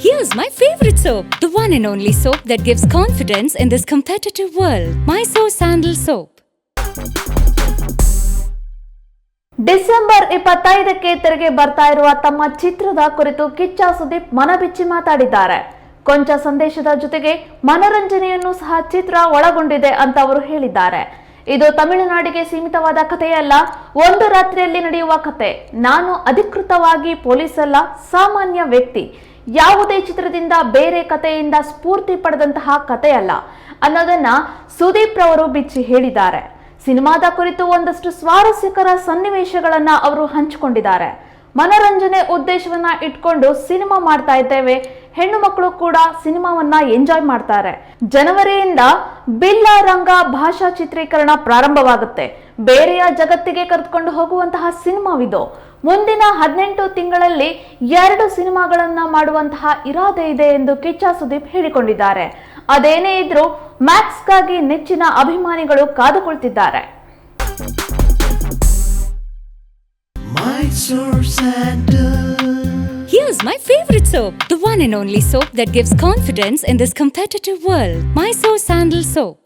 Here's my favorite soap, the one and only soap that gives confidence in this competitive world. Mysore Sandal Soap. December ಇಪ್ಪತ್ತೈದಕ್ಕೆ ತೆರೆಗೆ ಬರ್ತಾ ಇರುವ ತಮ್ಮ ಚಿತ್ರದ ಕುರಿತು ಕಿಚ್ಚ ಸುದೀಪ್ ಮನಬಿಚ್ಚಿ ಮಾತಾಡಿದ್ದಾರೆ ಕೊಂಚ ಸಂದೇಶದ ಜೊತೆಗೆ ಮನರಂಜನೆಯನ್ನು ಸಹ ಚಿತ್ರ ಒಳಗೊಂಡಿದೆ ಅಂತ ಅವರು ಹೇಳಿದ್ದಾರೆ ಇದು ತಮಿಳುನಾಡಿಗೆ ಸೀಮಿತವಾದ ಕಥೆಯಲ್ಲ. ಒಂದು ರಾತ್ರಿಯಲ್ಲಿ ನಡೆಯುವ ಕತೆ. ನಾನು ಅಧಿಕೃತವಾಗಿ ಪೊಲೀಸ್ ಅಲ್ಲ ಸಾಮಾನ್ಯ ವ್ಯಕ್ತಿ. ಯಾವುದೇ ಚಿತ್ರದಿಂದ ಬೇರೆ ಕಥೆಯಿಂದ ಸ್ಫೂರ್ತಿ ಪಡೆದಂತಹ ಕಥೆಯಲ್ಲ ಅನ್ನೋದನ್ನ ಸುದೀಪ್ ರವರು ಬಿಚ್ಚಿ ಹೇಳಿದ್ದಾರೆ. ಸಿನಿಮಾದ ಕುರಿತು ಒಂದಷ್ಟು ಸ್ವಾರಸ್ಯಕರ ಸನ್ನಿವೇಶಗಳನ್ನ ಅವರು ಹಂಚಿಕೊಂಡಿದ್ದಾರೆ. ಮನರಂಜನೆ ಉದ್ದೇಶವನ್ನ ಇಟ್ಕೊಂಡು ಸಿನಿಮಾ ಮಾಡ್ತಾ ಇದ್ದೇವೆ. ಹೆಣ್ಣು ಮಕ್ಕಳು ಕೂಡ ಸಿನಿಮಾವನ್ನ ಎಂಜಾಯ್ ಮಾಡ್ತಾರೆ. ಜನವರಿಯಿಂದ ಬಿಲ್ಲ ರಂಗ ಭಾಷಾ ಚಿತ್ರೀಕರಣ ಪ್ರಾರಂಭವಾಗುತ್ತೆ. ಬೇರೆಯ ಜಗತ್ತಿಗೆ ಕರೆದುಕೊಂಡು ಹೋಗುವಂತಹ ಸಿನಿಮಾವಿದು. ಮುಂದಿನ ಹದಿನೆಂಟು ತಿಂಗಳಲ್ಲಿ ಎರಡು ಸಿನಿಮಾಗಳನ್ನ ಮಾಡುವಂತಹ ಇರಾದೆ ಇದೆ ಎಂದು ಕಿಚ್ಚ ಸುದೀಪ್ ಹೇಳಿಕೊಂಡಿದ್ದಾರೆ. ಅದೇನೇ ಇದ್ರೂ ಮ್ಯಾಕ್ಸ್ಗಾಗಿ ನೆಚ್ಚಿನ ಅಭಿಮಾನಿಗಳು ಕಾದುಕೊಳ್ತಿದ್ದಾರೆ. My source my favorite soap, the one and only soap that gives confidence in this competitive world—my Mysore Sandal Soap.